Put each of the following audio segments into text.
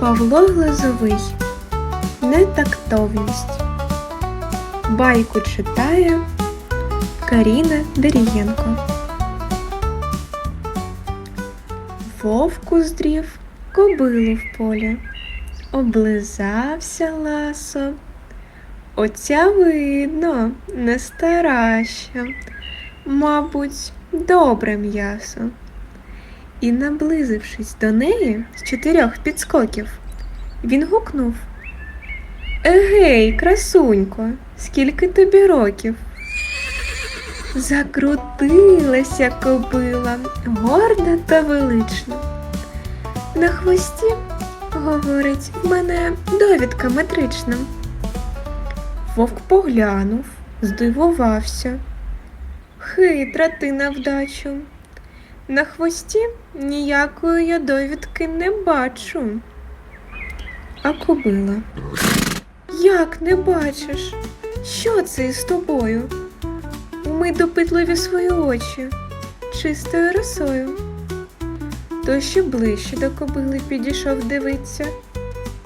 Павло Глазовий Нетактовність. Байку читає Каріна Дерієнко. Вовк уздрів кобилу в полі, облизався ласо. Оця видно, не стараща, мабуть, добре м'ясо. І, наблизившись до неї з чотирьох підскоків, він гукнув Егей, красунько, скільки тобі років? Закрутилася кобила, горда та велична. На хвості, говорить, в мене довідка метрична. Вовк поглянув, здивувався. Хитра ти на вдачу. На хвості ніякої я довідки не бачу. А кобила. Як не бачиш? Що це із тобою? Умий допитливі свої очі чистою росою. То ще ближче до кобили підійшов дивиться.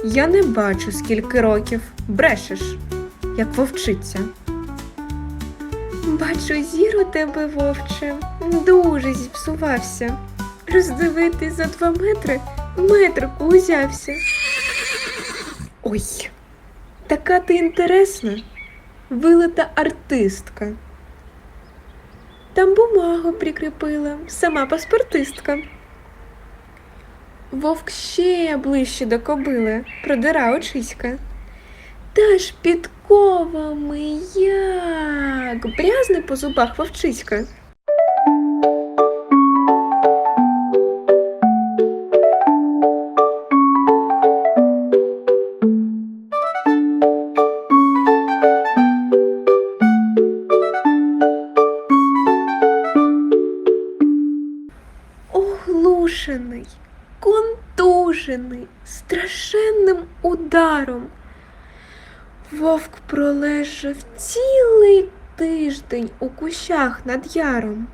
Я не бачу, скільки років брешеш, як вовчиця. Бачу, зір у тебе, вовче, дуже зіпсувався. Роздивитись за два метри метрику узявся. Ой, така ти інтересна, вилита артистка. Там бумагу прикріпила, сама паспортистка. Вовк ще ближче до кобили, продира очиська. Та ж підковами як брязне по зубах вовчиська. Оглушений, контужений, страшенним ударом. Вовк пролежав цілий тиждень у кущах над яром.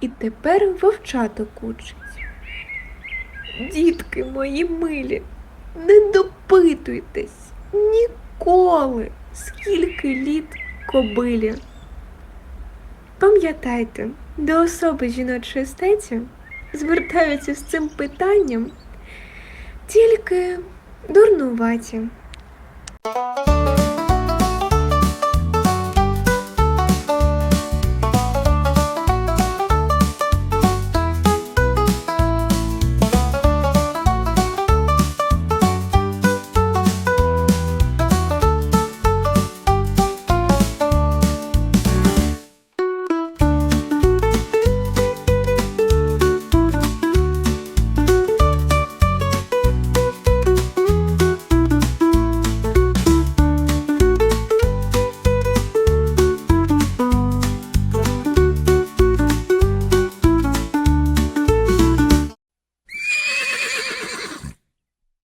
І тепер вовчато кучить. Дітки мої милі, не допитуйтесь ніколи, скільки літ кобилі. Пам'ятайте, до особи жіночої статі звертаються з цим питанням тільки дурнуваті. you